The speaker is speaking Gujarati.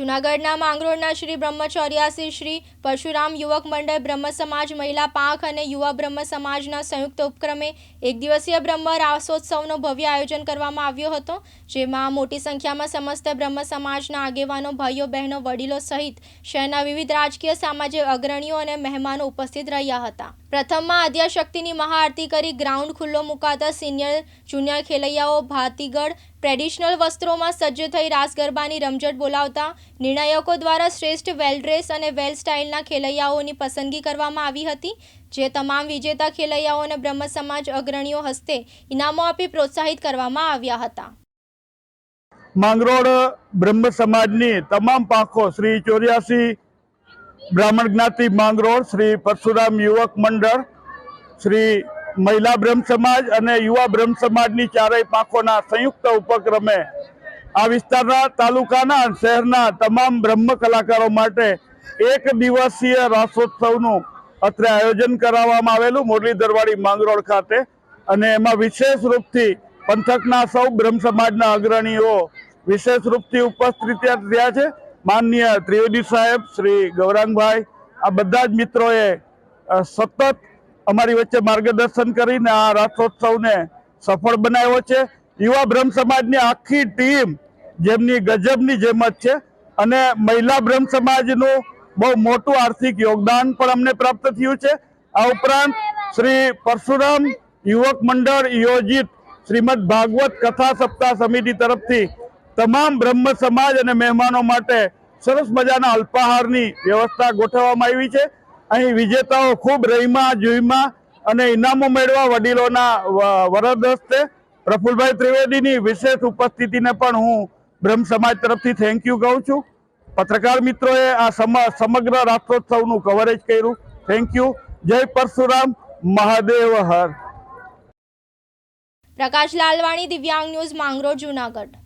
જૂનાગઢના માંગરોળના શ્રી બ્રહ્મચર્યાસી શ્રી પરશુરામ યુવક મંડળ બ્રહ્મ સમાજ મહિલા પાંખ અને યુવા બ્રહ્મ સમાજના સંયુક્ત ઉપક્રમે એક દિવસીય બ્રહ્મ રાસોત્સવનો ભવ્ય આયોજન કરવામાં આવ્યો હતો, જેમાં મોટી સંખ્યામાં સમસ્ત બ્રહ્મ સમાજના આગેવાનો, ભાઈઓ, બહેનો, વડીલો સહિત શહેરના વિવિધ રાજકીય, સામાજિક અગ્રણીઓ અને મહેમાનો ઉપસ્થિત રહ્યા હતા. પ્રથમમાં આદ્યાશક્તિની મહાઆરતી કરી ગ્રાઉન્ડ ખુલ્લો મુકાતા સિનિયર જુનિયર ખેલૈયાઓ ભાતીગઢ ટ્રેડિશનલ વસ્ત્રોમાં સજ્જ થઈ રાસ ગરબાની રમઝટ બોલાવતા નિર્ણાયકો દ્વારા શ્રેષ્ઠ વેલ ડ્રેસ અને વેલ સ્ટાઇલના ખેલૈયાઓની પસંદગી કરવામાં આવી હતી, જે તમામ વિજેતા ખેલૈયાઓને બ્રહ્મ સમાજ અગ્રણીઓ હસ્તે ઇનામો આપી પ્રોત્સાહિત કરવામાં આવ્યા હતા. માંગરોળ બ્રહ્મ સમાજની તમામ પાંખો શ્રી ચોર્યાસી બ્રાહ્મણ જ્ઞાતિ માંગરોળ શ્રી પરશુરામ યુવક મંડળ, શ્રી મહિલા બ્રહ્મ સમાજ અને યુવા બ્રહ્મ સમાજની ચારેય પાંખોના સંયુક્ત ઉપક્રમે આ વિસ્તારના તાલુકાના શહેરના તમામ બ્રહ્મ કલાકારો માટે એક દિવસીય રાસોત્સવનું અત્રે આયોજન કરાવવામાં આવેલું મોરલી દરવાડી માંગરોળ ખાતે. અને એમાં વિશેષ રૂપથી પંથકના સૌ બ્રહ્મ સમાજના અગ્રણીઓ વિશેષ રૂપથી ઉપસ્થિત રહ્યા છે. માનનીય ત્રિવેદી સાહેબ શ્રી ગૌરાંગભાઈ, આ બધા જ મિત્રોએ સતત અમારી વચ્ચે માર્ગદર્શન કરીને આ રાષ્ટ્રોત્સવને સફળ બનાવ્યો છે. યુવા બ્રહ્મ સમાજની આખી ટીમ જેમની ગજબની જેમત છે અને મહિલા બ્રહ્મ સમાજનું બહુ મોટું આર્થિક યોગદાન પણ અમને પ્રાપ્ત થયું છે. આ ઉપરાંત શ્રી પરશુરામ યુવક મંડળ યોજિત શ્રીમદ ભાગવત કથા સપ્તાહ સમિતિ તરફથી તમામ બ્રહ્મ સમાજ અને મહેમાનો માટે સરસ મજાના અલ્પાહારની વ્યવસ્થા ગોઠવવામાં આવી છે. અહીં વિજેતાઓ ખૂબ રહીમાં જુઈમાં અને ઇનામો મેળવા વડીલોના વરદ હસ્તે પ્રફુલભાઈ ત્રિવેદીની વિશેષ ઉપસ્થિતિને પણ હું બ્રહ્મ સમાજ તરફથી થેન્ક યુ કહું છું. પત્રકાર મિત્રોએ આ સમ- સમગ્ર રાષ્ટ્રોત્સવનું કવરેજ કર્યું. થેન્ક યુ જય પરશુરામ. મહાદેવ હર. પ્રકાશ લાલવાણી, દિવ્યાંગ ન્યૂઝ માંગરોળ, જૂનાગઢ.